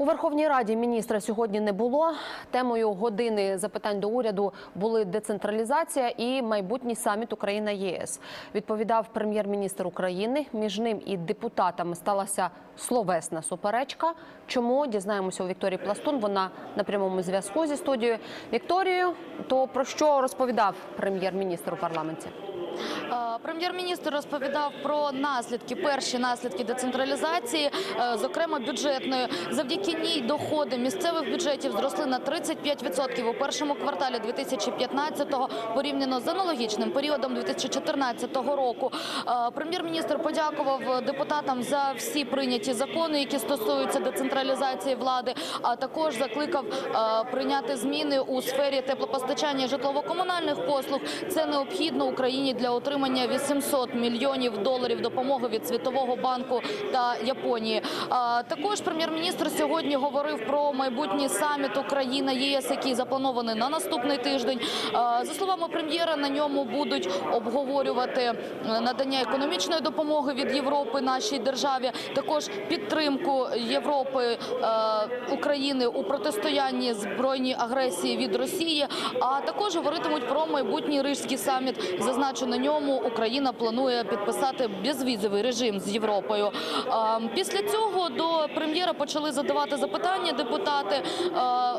У Верховній Раді міністра сьогодні не було. Темою години запитань до уряду були децентралізація і майбутній саміт Україна ЄС. Відповідав прем'єр-міністр України. Між ним і депутатами сталася словесна суперечка. Чому дізнаємося у Вікторії Пластун? Вона на прямому зв'язку зі студією. Вікторією, то про що розповідав прем'єр-міністр у парламенті? Прем'єр-міністр розповідав про наслідки, перші наслідки децентралізації, е, зокрема бюджетної. Завдяки ній доходи місцевих бюджетів зросли на 35% у першому кварталі 2015-го порівняно з аналогічним періодом 2014 року. Е, Прем'єр-міністр подякував депутатам за всі прийняті закони, які стосуються децентралізації влади, а також закликав е, прийняти зміни у сфері теплопостачання житлово-комунальних послуг. Це необхідно Україні для отримання 800 мільйонів доларів допомоги від Світового банку та Японії. Також прем'єр-міністр сьогодні говорив про майбутній саміт Україна ЄС, який запланований на наступний тиждень. За словами прем'єра, на ньому будуть обговорювати е, надання економічної допомоги від Європи нашій державі, також підтримку Європи е, України у протистоянні збройній агресії від Росії. А також говоритимуть про майбутній рижський саміт. Зазначу на ньому Україна планує підписати безвізовий режим з Європою. Після цього до прем'єра почали задавати запитання депутати.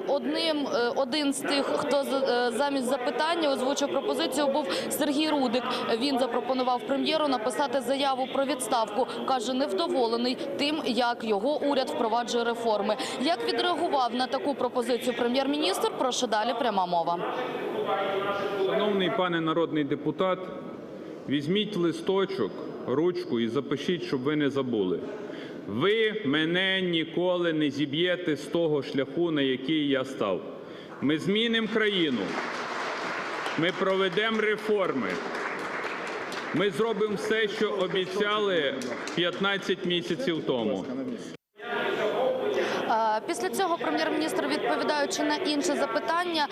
Одним е, один з тих, хто е, замість запитання озвучив пропозицію, був Сергій Рудик. Він запропонував прем'єру написати заяву про відставку. каже, невдоволений тим, як його уряд впроваджує реформи. Як відреагував на таку пропозицію прем'єр-міністр? Прошу далі пряма мова. Шановний пане народний депутат, візьміть листочок, ручку і запишіть, щоб ви не забули. Ви мене ніколи не зіб'єте з того шляху, на який я став. Ми змінимо країну, ми проведемо реформи. Ми зробимо все, що обіцяли 15 місяців тому. Після цього прем'єр-міністр, відповідаючи на інше запитання,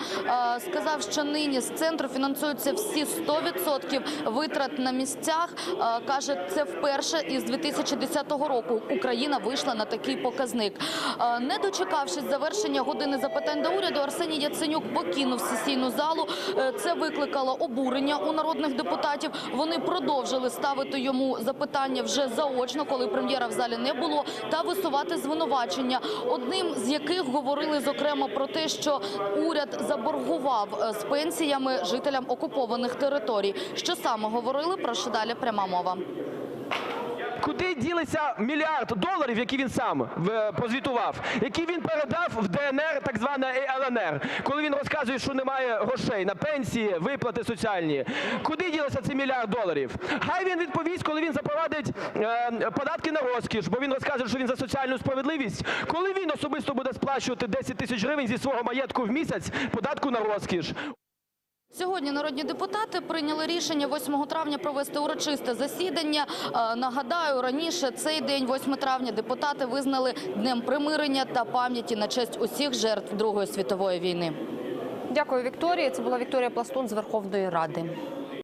е, сказав, що нині з центру фінансуються всі 100% витрат на місцях. Е, Каже, це вперше із 2010 року Україна вийшла на такий показник. Е, Не дочекавшись завершення години запитань до уряду, Арсеній Яценюк покинув сесійну залу. Це викликало обурення у народних депутатів. Вони продовжили ставити йому запитання вже заочно, коли прем'єра в залі не було, та висувати звинувачення. Одним з яких говорили зокрема про те, що уряд заборгував е, з пенсіями жителям окупованих територій. Що саме говорили? Прошу далі пряма мова. Куди ділися мільярд доларів, які він сам в- прозвітував, які він передав в ДНР, так звана і ЛНР, коли він розказує, що немає грошей на пенсії, виплати соціальні. Куди ділися ці мільярд доларів? Хай він відповість, коли він запровадить е, податки на розкіш, бо він розкаже, що він за соціальну справедливість. Коли він особисто буде сплачувати 10 тисяч гривень зі свого маєтку в місяць податку на розкіш. Сьогодні народні депутати прийняли рішення 8 травня провести урочисте засідання. Е, Нагадаю, раніше цей день, 8 травня, депутати визнали днем примирення та пам'яті на честь усіх жертв Другої світової війни. Дякую, Вікторія. Це була Вікторія Пластун з Верховної Ради.